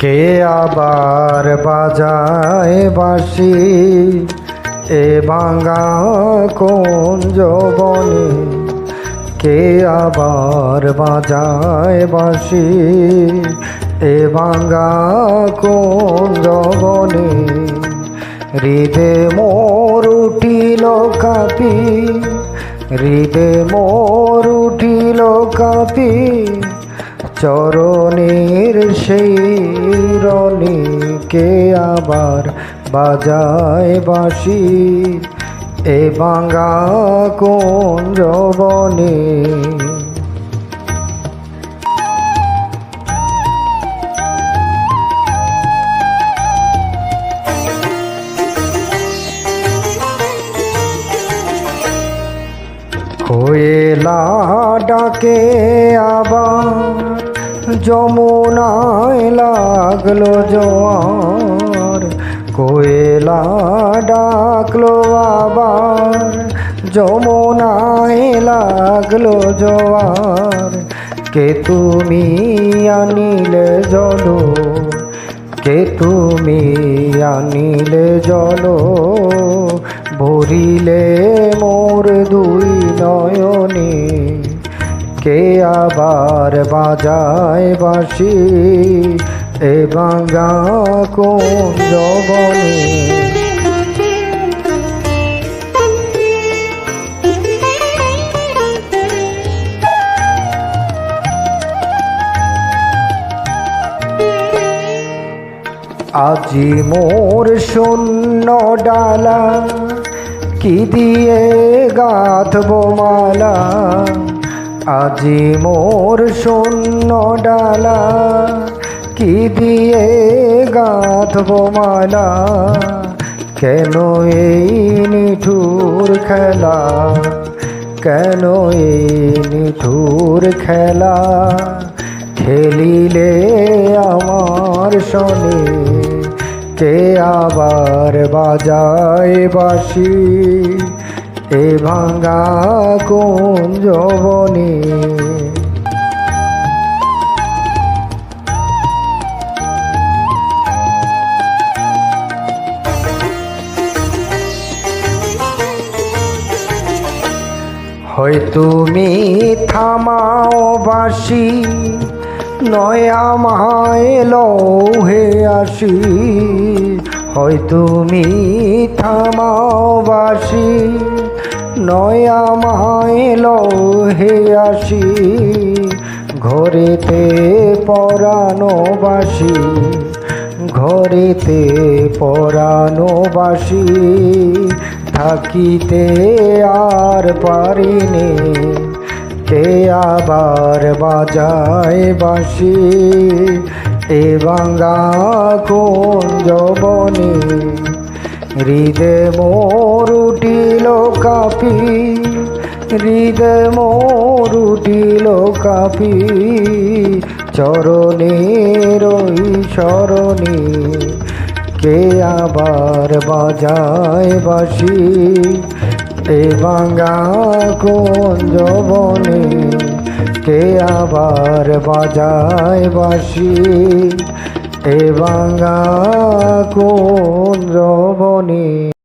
কে আবার বাজায় বাসি এ ভাঙা কোন যবনে? কে আবার বাজায় বাসি এ ভাঙা কোন যবনে? হৃদে মোর উঠিল কাপি। হৃদে মোর উঠিল কাপি। চরণের সেই রনিকে আবার বাজায় বাসি এ বাঙ্গা কোন যবনে কোয়েলা ডাকে আবার যমুনায় লাগল জোয়ার কোয়েলা ডাকলো আবার, যমুনায় লাগল জোয়ার। কে তুমি আনিলে জলো, কে তুমি আনিলে জল, ভরিলে কে আবার বাজায় বাসি এ বাঙ্গা কোন জবনে আজি মোর শূন্য ডালা, কি দিয়ে গাঁথব মালা? আজি মোর শূন্য ডালা, কি দিয়ে গাঁথব মালা? কেন এই নিঠুর খেলা? কেন এই নিঠুর খেলা? খেলিলে আমার শনি, কে আবার বাজায় বাসি এ ভাঙ্গা কোন যবনে? হয় তুমি থামাও বাসি নয় আমায় লৌহে আসি। হয় তুমি থামাও বাসি নয় আমায় লৌহে আসি, ঘরেতে পরানো বাসি ঘরেতে পরানো বাসি থাকিতে আর পারিনি, কে আবার বাজায় বাসি, এ বাঙ্গা কোন যবনে? হৃদে মোর উঠিল কাপি, হৃদে মোর উঠিল কাপি। চরণের ওই স্মরণে কে আবার বাজায় বাসি এ বাঙ্গা কোন যবনে কে আবার বাজায় বাসি এ বাঙ্গা কোন যবনী